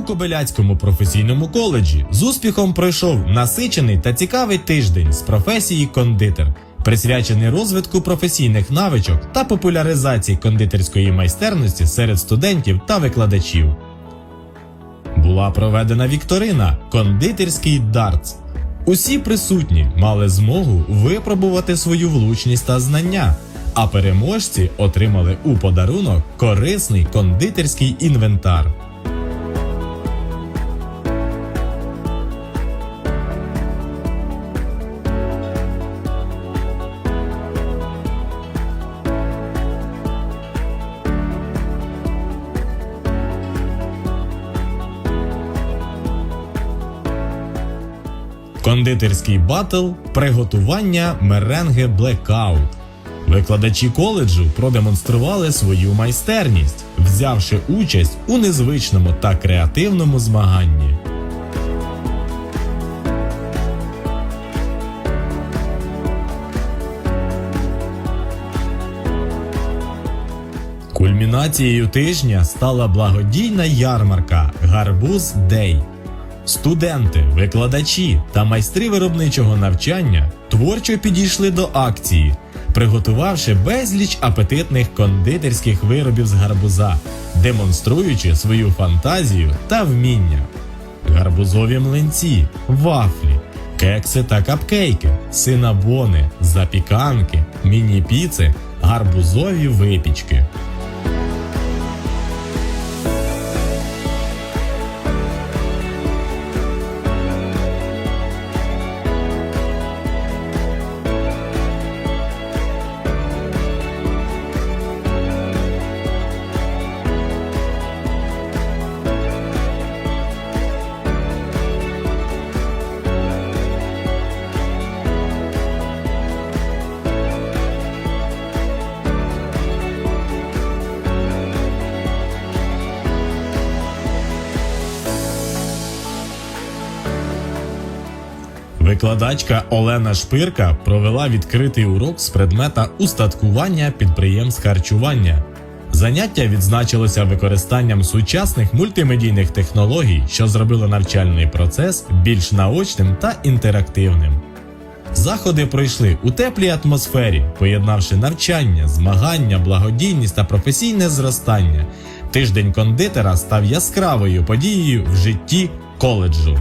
У Кобиляцькому професійному коледжі з успіхом пройшов насичений та цікавий тиждень з професії кондитер, присвячений розвитку професійних навичок та популяризації кондитерської майстерності серед студентів та викладачів. Була проведена вікторина Кондитерський дартс. Усі присутні мали змогу випробувати свою влучність та знання, а переможці отримали у подарунок корисний кондитерський інвентар. Кондитерський батл приготування меренги Blackout. Викладачі коледжу продемонстрували свою майстерність, взявши участь у незвичному та креативному змаганні. Кульмінацією тижня стала благодійна ярмарка Гарбуз Дей. Студенти, викладачі та майстри виробничого навчання творчо підійшли до акції, приготувавши безліч апетитних кондитерських виробів з гарбуза, демонструючи свою фантазію та вміння. Гарбузові млинці, вафлі, кекси та капкейки, синабони, запіканки, міні-піци, гарбузові випічки. Викладачка Олена Шпирка провела відкритий урок з предмета устаткування підприємств харчування. Заняття відзначилося використанням сучасних мультимедійних технологій, що зробило навчальний процес більш наочним та інтерактивним. Заходи пройшли у теплій атмосфері, поєднавши навчання, змагання, благодійність та професійне зростання. Тиждень кондитера став яскравою подією в житті коледжу.